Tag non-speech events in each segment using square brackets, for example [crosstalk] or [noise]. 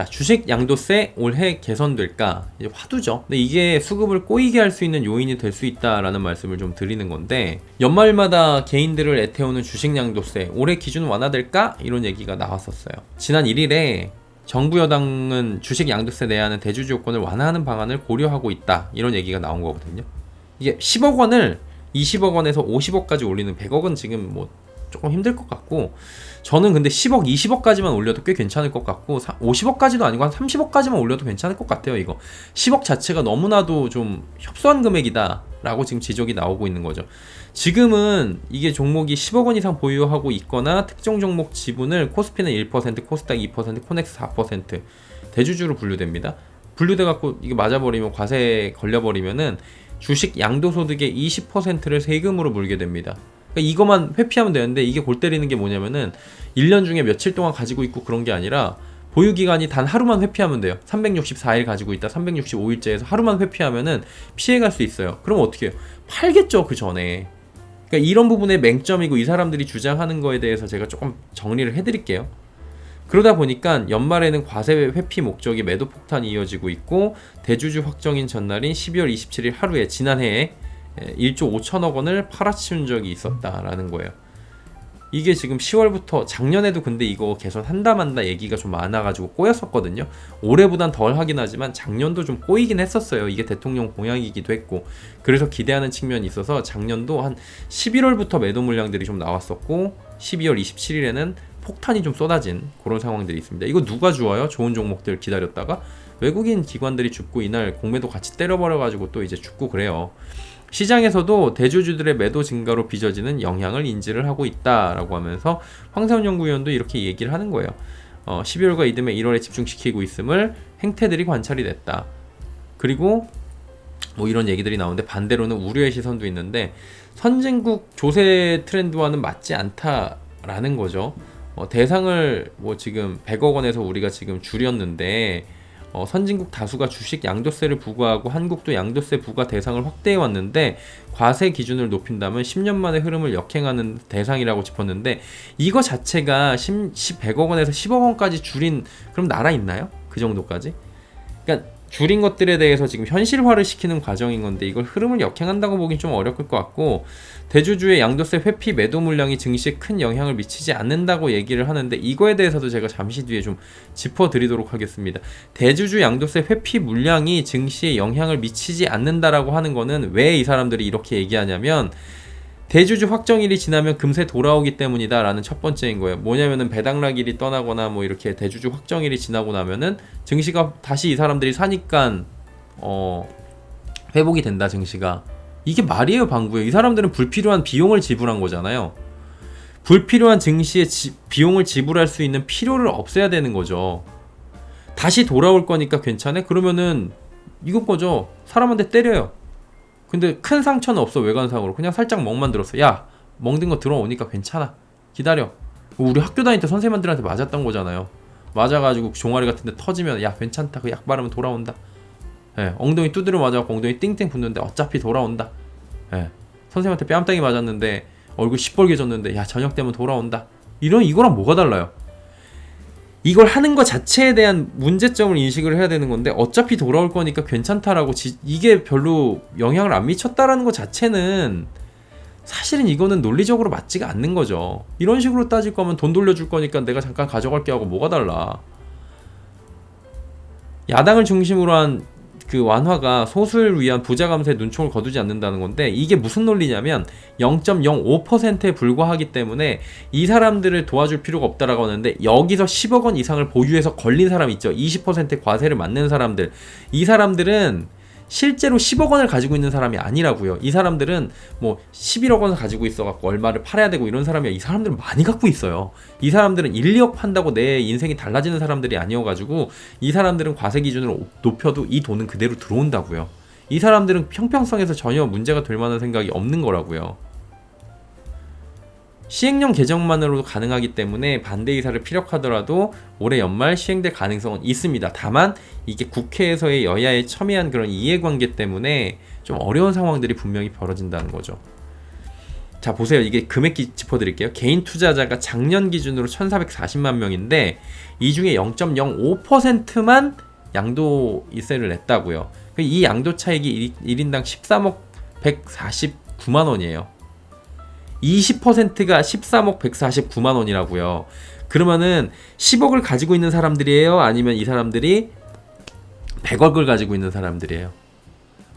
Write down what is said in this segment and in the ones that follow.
자, 주식 양도세 올해 개선될까? 이제 화두죠. 근데 이게 수급을 꼬이게 할 수 있는 요인이 될 수 있다라는 말씀을 좀 드리는 건데, 연말마다 개인들을 애태우는 주식 양도세 올해 기준 완화될까? 이런 얘기가 나왔었어요. 지난 1일에 정부 여당은 주식 양도세 내야 하는 대주주 요건을 완화하는 방안을 고려하고 있다. 이런 얘기가 나온 거거든요. 이게 10억 원을 20억 원에서 50억까지 올리는 100억은 지금 뭐 조금 힘들 것 같고 저는 근데 10억, 20억까지만 올려도 꽤 괜찮을 것 같고 50억까지도 아니고 한 30억까지만 올려도 괜찮을 것 같아요. 이거 10억 자체가 너무나도 좀 협소한 금액이다라고 지금 지적이 나오고 있는 거죠. 지금은 이게 종목이 10억 원 이상 보유하고 있거나 특정 종목 지분을 코스피는 1%, 코스닥 2%, 코넥스 4% 대주주로 분류됩니다. 분류돼 갖고 이게 맞아버리면 과세 걸려버리면은 주식 양도소득의 20%를 세금으로 물게 됩니다. 그러니까 이것만 회피하면 되는데 이게 골 때리는 게 뭐냐면은 1년 중에 며칠 동안 가지고 있고 그런 게 아니라 보유 기간이 단 하루만 회피하면 돼요. 364일 가지고 있다. 365일째에서 하루만 회피하면은 피해 갈수 있어요. 그럼 어떻게 해요? 팔겠죠, 그 전에. 그러니까 이런 부분의 맹점이고 이 사람들이 주장하는 거에 대해서 제가 조금 정리를 해 드릴게요. 그러다 보니까 연말에는 과세 회피 목적이 매도 폭탄이 이어지고 있고 대주주 확정인 전날인 12월 27일 하루에 지난해에 1조 5천억 원을 팔아치운 적이 있었다라는 거예요. 이게 지금 10월부터 작년에도 근데 이거 개선한다 만다 얘기가 좀 많아가지고 꼬였었거든요. 올해보단 덜 하긴 하지만 작년도 좀 꼬이긴 했었어요. 이게 대통령 공약이기도 했고 그래서 기대하는 측면이 있어서 작년도 한 11월부터 매도 물량들이 좀 나왔었고 12월 27일에는 폭탄이 좀 쏟아진 그런 상황들이 있습니다. 이거 누가 주어요? 좋은 종목들 기다렸다가 외국인 기관들이 죽고 이날 공매도 같이 때려버려가지고 또 이제 죽고 그래요. 시장에서도 대주주들의 매도 증가로 빚어지는 영향을 인지를 하고 있다라고 하면서 황세훈 연구위원도 이렇게 얘기를 하는 거예요. 어, 12월과 이듬해 1월에 집중시키고 있음을 행태들이 관찰이 됐다. 그리고 뭐 이런 얘기들이 나오는데 반대로는 우려의 시선도 있는데 선진국 조세 트렌드와는 맞지 않다라는 거죠. 어, 대상을 뭐 지금 100억 원에서 우리가 지금 줄였는데 어, 선진국 다수가 주식 양도세를 부과하고 한국도 양도세 부과 대상을 확대해 왔는데 과세 기준을 높인다면 10년 만에 흐름을 역행하는 대상이라고 짚었는데 이거 자체가 10, 100억 원에서 10억 원까지 줄인 그럼 나라 있나요? 그 정도까지? 그러니까 줄인 것들에 대해서 지금 현실화를 시키는 과정인 건데 이걸 흐름을 역행한다고 보긴 좀 어려울 것 같고 대주주의 양도세 회피 매도 물량이 증시에 큰 영향을 미치지 않는다고 얘기를 하는데 이거에 대해서도 제가 잠시 뒤에 좀 짚어드리도록 하겠습니다. 대주주 양도세 회피 물량이 증시에 영향을 미치지 않는다라고 하는 거는 왜 이 사람들이 이렇게 얘기하냐면 대주주 확정일이 지나면 금세 돌아오기 때문이다 라는 첫 번째인 거예요. 뭐냐면은 배당락일이 떠나거나 뭐 이렇게 대주주 확정일이 지나고 나면은 증시가 다시 이 사람들이 사니까 어 회복이 된다 증시가 이게 말이에요 방구예요. 이 사람들은 불필요한 비용을 지불한 거잖아요. 불필요한 증시에 지, 비용을 지불할 수 있는 필요를 없애야 되는 거죠. 다시 돌아올 거니까 괜찮아? 그러면은 이것 거죠. 사람한테 때려요. 근데 큰 상처는 없어 외관상으로. 그냥 살짝 멍만 들었어. 야 멍든 거 들어오니까 괜찮아. 기다려. 우리 학교 다닐 때 선생님들한테 맞았던 거잖아요. 맞아가지고 종아리 같은데 터지면 야 괜찮다. 그 약 바르면 돌아온다. 예, 엉덩이 두드려 맞아갖고 엉덩이 띵띵 붙는데 어차피 돌아온다. 예, 선생님한테 뺨땅이 맞았는데 얼굴 시뻘개졌는데 야 저녁 되면 돌아온다. 이런 이거랑 뭐가 달라요 이걸 하는 것 자체에 대한 문제점을 인식을 해야 되는 건데 어차피 돌아올 거니까 괜찮다라고 지, 이게 별로 영향을 안 미쳤다라는 것 자체는 사실은 이거는 논리적으로 맞지가 않는 거죠. 이런 식으로 따질 거면 돈 돌려줄 거니까 내가 잠깐 가져갈게 하고 뭐가 달라. 야당을 중심으로 한 그 완화가 소수를 위한 부자 감세에 눈총을 거두지 않는다는 건데 이게 무슨 논리냐면 0.05%에 불과하기 때문에 이 사람들을 도와줄 필요가 없다라고 하는데 여기서 10억 원 이상을 보유해서 걸린 사람 있죠. 20%의 과세를 맞는 사람들. 이 사람들은 실제로 10억 원을 가지고 있는 사람이 아니라고요. 이 사람들은 뭐 11억 원을 가지고 있어갖고 얼마를 팔아야 되고 이런 사람이 이 사람들은 많이 갖고 있어요. 이 사람들은 1, 2억 판다고 내 인생이 달라지는 사람들이 아니어가지고 이 사람들은 과세 기준을 높여도 이 돈은 그대로 들어온다고요. 이 사람들은 형평성에서 전혀 문제가 될 만한 생각이 없는 거라고요. 시행령 개정만으로도 가능하기 때문에 반대 의사를 피력하더라도 올해 연말 시행될 가능성은 있습니다. 다만 이게 국회에서의 여야의 첨예한 그런 이해관계 때문에 좀 어려운 상황들이 분명히 벌어진다는 거죠. 자 보세요 이게 금액 기- 짚어드릴게요 개인 투자자가 작년 기준으로 1440만 명인데 이 중에 0.05%만 양도 이세를 냈다고요 그이 양도 차익이 1, 인당 13억 149만 원이에요 20%가 13억 149만 원이라고요 그러면은 10억을 가지고 있는 사람들이에요 아니면 이 사람들이 100억을 가지고 있는 사람들이에요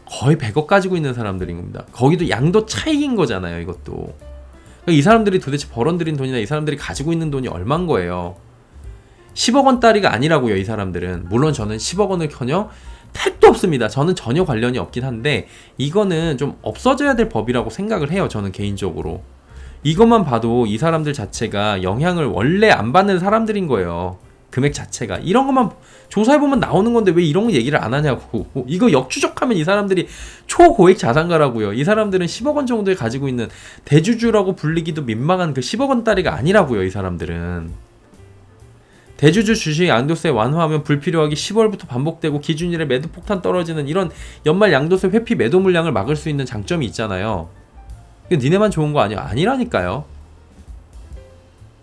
거의 100억 가지고 있는 사람들인 겁니다. 거기도 양도 차익인 거잖아요, 이것도. 그러니까 이 사람들이 도대체 벌어들인 돈이나 이 사람들이 가지고 있는 돈이 얼만 거예요. 10억 원짜리가 아니라고요, 이 사람들은. 물론 저는 10억 원을 커녕 택도 없습니다. 저는 전혀 관련이 없긴 한데 이거는 좀 없어져야 될 법이라고 생각을 해요, 저는 개인적으로. 이것만 봐도 이 사람들 자체가 영향을 원래 안 받는 사람들인 거예요. 금액 자체가. 이런 것만 조사해 보면 나오는 건데 왜 이런 거 얘기를 안 하냐고. [laughs] 이거 역추적하면 이 사람들이 초고액 자산가라고요. 이 사람들은 10억 원 정도에 가지고 있는 대주주라고 불리기도 민망한 그 10억 원짜리가 아니라고요 이 사람들은. 대주주 주식 양도세 완화하면 불필요하게 10월부터 반복되고 기준일에 매도 폭탄 떨어지는 이런 연말 양도세 회피 매도 물량을 막을 수 있는 장점이 있잖아요 니네만 좋은 거 아니야 아니라니까요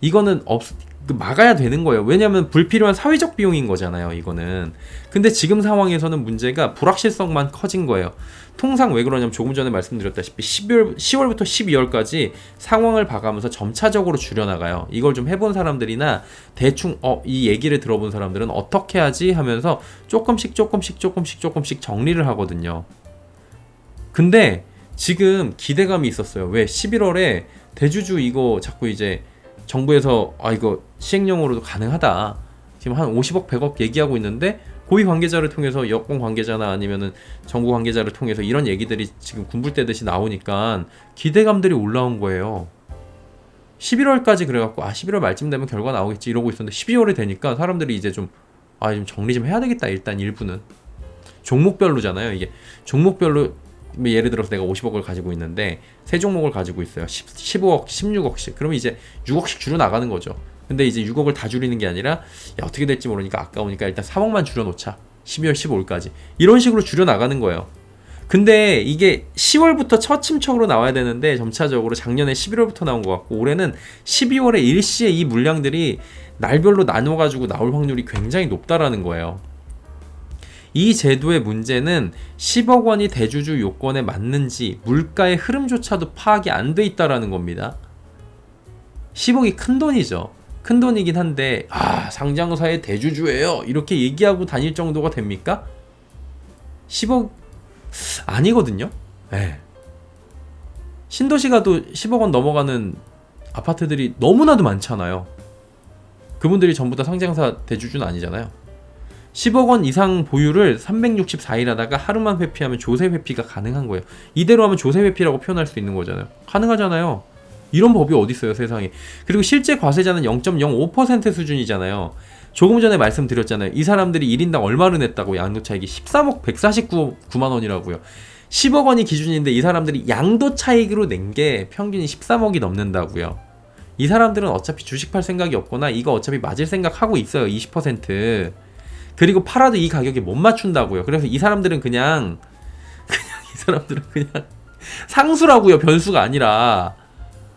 이거는 없그 막아야 되는 거예요. 왜냐하면 불필요한 사회적 비용인 거잖아요. 이거는. 근데 지금 상황에서는 문제가 불확실성만 커진 거예요. 통상 왜 그러냐면 조금 전에 말씀드렸다시피 12월 10월부터 12월까지 상황을 봐가면서 점차적으로 줄여나가요. 이걸 좀 해본 사람들이나 대충 어 이 얘기를 들어본 사람들은 어떻게 하지 하면서 조금씩 조금씩 조금씩 조금씩 정리를 하거든요. 근데 지금 기대감이 있었어요. 왜 11월에 대주주 이거 자꾸 이제 정부에서 아 이거 시행령으로도 가능하다. 지금 한 50억 100억 얘기하고 있는데 고위 관계자를 통해서 여권 관계자나 아니면은 정부 관계자를 통해서 이런 얘기들이 지금 군불대듯이 나오니까 기대감들이 올라온 거예요. 11월까지 그래갖고 아 11월 말쯤 되면 결과 나오겠지 이러고 있었는데 12월이 되니까 사람들이 이제 좀 아 좀 정리 좀 해야 되겠다 일단 일부는 종목별로잖아요 이게 종목별로 뭐 예를 들어서 내가 50억을 가지고 있는데 세 종목을 가지고 있어요. 10, 15억, 16억씩. 그러면 이제 6억씩 줄여 나가는 거죠. 근데 이제 6억을 다 줄이는 게 아니라 야, 어떻게 될지 모르니까 아까우니까 일단 3억만 줄여 놓자. 12월 15일까지. 이런 식으로 줄여 나가는 거예요. 근데 이게 10월부터 첫 침척으로 나와야 되는데 점차적으로 작년에 11월부터 나온 것 같고 올해는 12월에 일시에 이 물량들이 날별로 나눠 가지고 나올 확률이 굉장히 높다라는 거예요. 이 제도의 문제는 10억 원이 대주주 요건에 맞는지 물가의 흐름조차도 파악이 안 돼 있다라는 겁니다. 10억이 큰 돈이죠. 큰 돈이긴 한데 아 상장사의 대주주예요 이렇게 얘기하고 다닐 정도가 됩니까? 10억 아니거든요. 네. 신도시가도 10억 원 넘어가는 아파트들이 너무나도 많잖아요. 그분들이 전부 다 상장사 대주주는 아니잖아요. 10억 원 이상 보유를 364일 하다가 하루만 회피하면 조세 회피가 가능한 거예요. 이대로 하면 조세 회피라고 표현할 수 있는 거잖아요. 가능하잖아요. 이런 법이 어디 있어요, 세상에. 그리고 실제 과세자는 0.05% 수준이잖아요. 조금 전에 말씀드렸잖아요. 이 사람들이 1인당 얼마를 냈다고 양도 차익이 13억 149만 원이라고요. 10억 원이 기준인데 이 사람들이 양도 차익으로 낸 게 평균이 13억이 넘는다고요. 이 사람들은 어차피 주식 팔 생각이 없거나 이거 어차피 맞을 생각 하고 있어요. 20%. 그리고 팔아도 이 가격에 못 맞춘다고요. 그래서 이 사람들은 그냥 [laughs] 그냥 이 사람들은 그냥 상수라고요. 변수가 아니라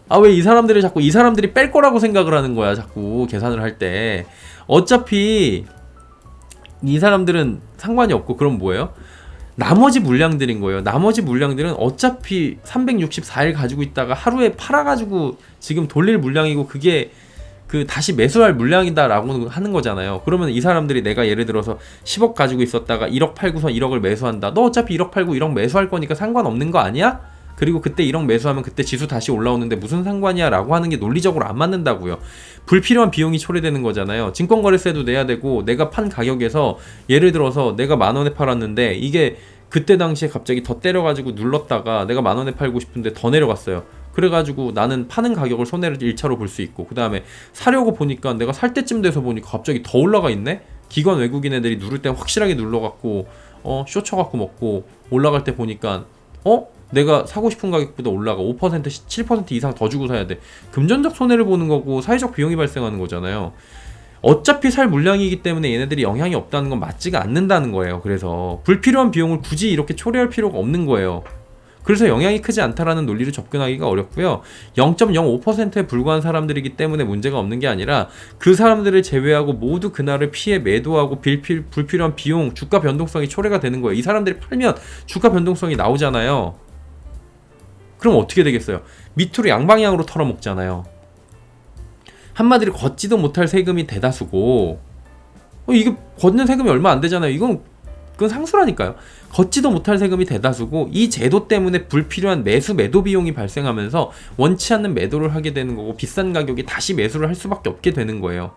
아 왜 이 사람들이 자꾸 이 사람들이 뺄 거라고 생각을 하는 거야. 자꾸 계산을 할 때 어차피 이 사람들은 상관이 없고 그럼 뭐예요? 나머지 물량들인 거예요. 나머지 물량들은 어차피 364일 가지고 있다가 하루에 팔아가지고 지금 돌릴 물량이고 그게 그 다시 매수할 물량이다라고 하는 거잖아요. 그러면 이 사람들이 내가 예를 들어서 10억 가지고 있었다가 1억 팔고서 1억을 매수한다. 너 어차피 1억 팔고 1억 매수할 거니까 상관없는 거 아니야? 그리고 그때 1억 매수하면 그때 지수 다시 올라오는데 무슨 상관이야 라고 하는 게 논리적으로 안 맞는다고요. 불필요한 비용이 초래되는 거잖아요. 증권거래세도 내야 되고 내가 판 가격에서 예를 들어서 내가 만 원에 팔았는데 이게 그때 당시에 갑자기 더 때려가지고 눌렀다가 내가 만 원에 팔고 싶은데 더 내려갔어요. 그래가지고 나는 파는 가격을 손해를 1차로 볼 수 있고 그 다음에 사려고 보니까 내가 살 때쯤 돼서 보니까 갑자기 더 올라가 있네? 기관 외국인 애들이 누를 때 확실하게 눌러갖고 어 쇼쳐갖고 먹고 올라갈 때 보니까 어? 내가 사고 싶은 가격보다 올라가. 5% 7% 이상 더 주고 사야 돼. 금전적 손해를 보는 거고 사회적 비용이 발생하는 거잖아요. 어차피 살 물량이기 때문에 얘네들이 영향이 없다는 건 맞지가 않는다는 거예요. 그래서 불필요한 비용을 굳이 이렇게 초래할 필요가 없는 거예요 그래서 영향이 크지 않다라는 논리로 접근하기가 어렵고요. 0.05%에 불과한 사람들이기 때문에 문제가 없는 게 아니라 그 사람들을 제외하고 모두 그날을 피해 매도하고 빌필, 불필요한 비용, 주가 변동성이 초래가 되는 거예요. 이 사람들이 팔면 주가 변동성이 나오잖아요. 그럼 어떻게 되겠어요? 밑으로 양방향으로 털어먹잖아요. 한마디로 걷지도 못할 세금이 대다수고 어, 이게 걷는 세금이 얼마 안 되잖아요. 이건 그건 상수라니까요. 걷지도 못할 세금이 대다수고 이 제도 때문에 불필요한 매수 매도 비용이 발생하면서 원치 않는 매도를 하게 되는 거고 비싼 가격에 다시 매수를 할 수밖에 없게 되는 거예요.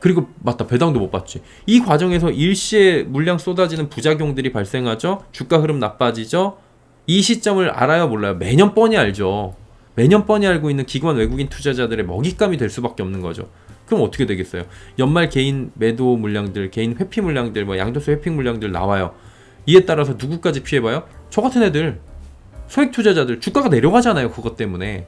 그리고 맞다 배당도 못 받지. 이 과정에서 일시에 물량 쏟아지는 부작용들이 발생하죠. 주가 흐름 나빠지죠. 이 시점을 알아요 몰라요. 매년 뻔히 알죠. 매년 뻔히 알고 있는 기관 외국인 투자자들의 먹잇감이 될 수밖에 없는 거죠. 그럼 어떻게 되겠어요? 연말 개인 매도 물량들, 개인 회피 물량들, 뭐 양도세 회피 물량들 나와요. 이에 따라서 누구까지 피해봐요? 저 같은 애들, 소액 투자자들 주가가 내려가잖아요. 그것 때문에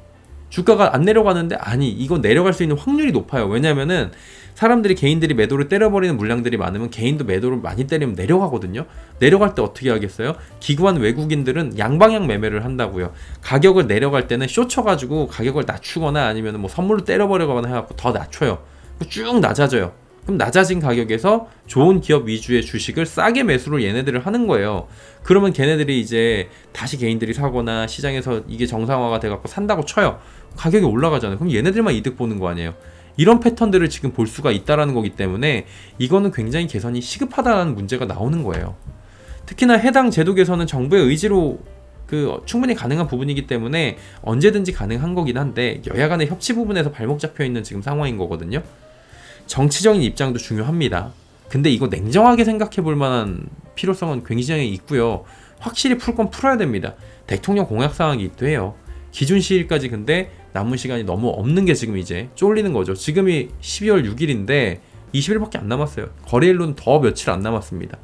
주가가 안 내려가는데 아니 이거 내려갈 수 있는 확률이 높아요. 왜냐면은 사람들이 개인들이 매도를 때려버리는 물량들이 많으면 개인도 매도를 많이 때리면 내려가거든요. 내려갈 때 어떻게 하겠어요? 기관 외국인들은 양방향 매매를 한다고요. 가격을 내려갈 때는 쇼 쳐가지고 가격을 낮추거나 아니면 뭐 선물로 때려버리거나 해갖고 더 낮춰요. 쭉 낮아져요. 그럼 낮아진 가격에서 좋은 기업 위주의 주식을 싸게 매수를 얘네들을 하는 거예요. 그러면 걔네들이 이제 다시 개인들이 사거나 시장에서 이게 정상화가 돼갖고 산다고 쳐요. 가격이 올라가잖아요. 그럼 얘네들만 이득 보는 거 아니에요. 이런 패턴들을 지금 볼 수가 있다라는 거기 때문에 이거는 굉장히 개선이 시급하다는 문제가 나오는 거예요. 특히나 해당 제도 개선은 정부의 의지로 그 충분히 가능한 부분이기 때문에 언제든지 가능한 거긴 한데 여야 간의 협치 부분에서 발목 잡혀 있는 지금 상황인 거거든요. 정치적인 입장도 중요합니다. 근데 이거 냉정하게 생각해 볼 만한 필요성은 굉장히 있고요. 확실히 풀 건 풀어야 됩니다. 대통령 공약 사항이 있도 해요. 기준 시일까지 근데 남은 시간이 너무 없는 게 지금 이제 쫄리는 거죠. 지금이 12월 6일인데 20일밖에 안 남았어요. 거래일로는 더 며칠 안 남았습니다.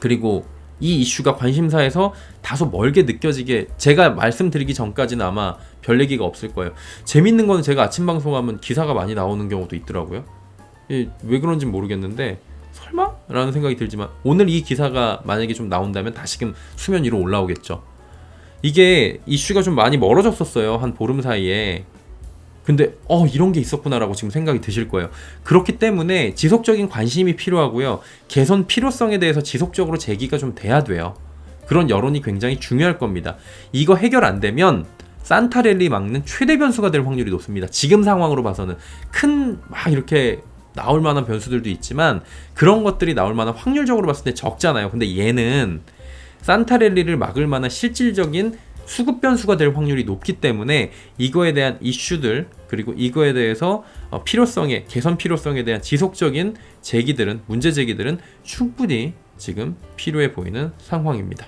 그리고 이 이슈가 관심사에서 다소 멀게 느껴지게 제가 말씀드리기 전까지는 아마 별 얘기가 없을 거예요. 재밌는 거는 제가 아침 방송하면 기사가 많이 나오는 경우도 있더라고요. 예, 왜 그런지 모르겠는데 설마? 라는 생각이 들지만 오늘 이 기사가 만약에 좀 나온다면 다시금 수면 위로 올라오겠죠. 이게 이슈가 좀 많이 멀어졌었어요. 한 보름 사이에. 근데 어 이런 게 있었구나라고 지금 생각이 드실 거예요. 그렇기 때문에 지속적인 관심이 필요하고요. 개선 필요성에 대해서 지속적으로 제기가 좀 돼야 돼요. 그런 여론이 굉장히 중요할 겁니다. 이거 해결 안 되면 산타랠리 막는 최대 변수가 될 확률이 높습니다. 지금 상황으로 봐서는 큰 막 이렇게 나올 만한 변수들도 있지만 그런 것들이 나올 만한 확률적으로 봤을 때 적잖아요. 근데 얘는 산타랠리를 막을 만한 실질적인 수급 변수가 될 확률이 높기 때문에 이거에 대한 이슈들 그리고 이거에 대해서 어, 필요성에 개선 필요성에 대한 지속적인 제기들은 문제 제기들은 충분히 지금 필요해 보이는 상황입니다.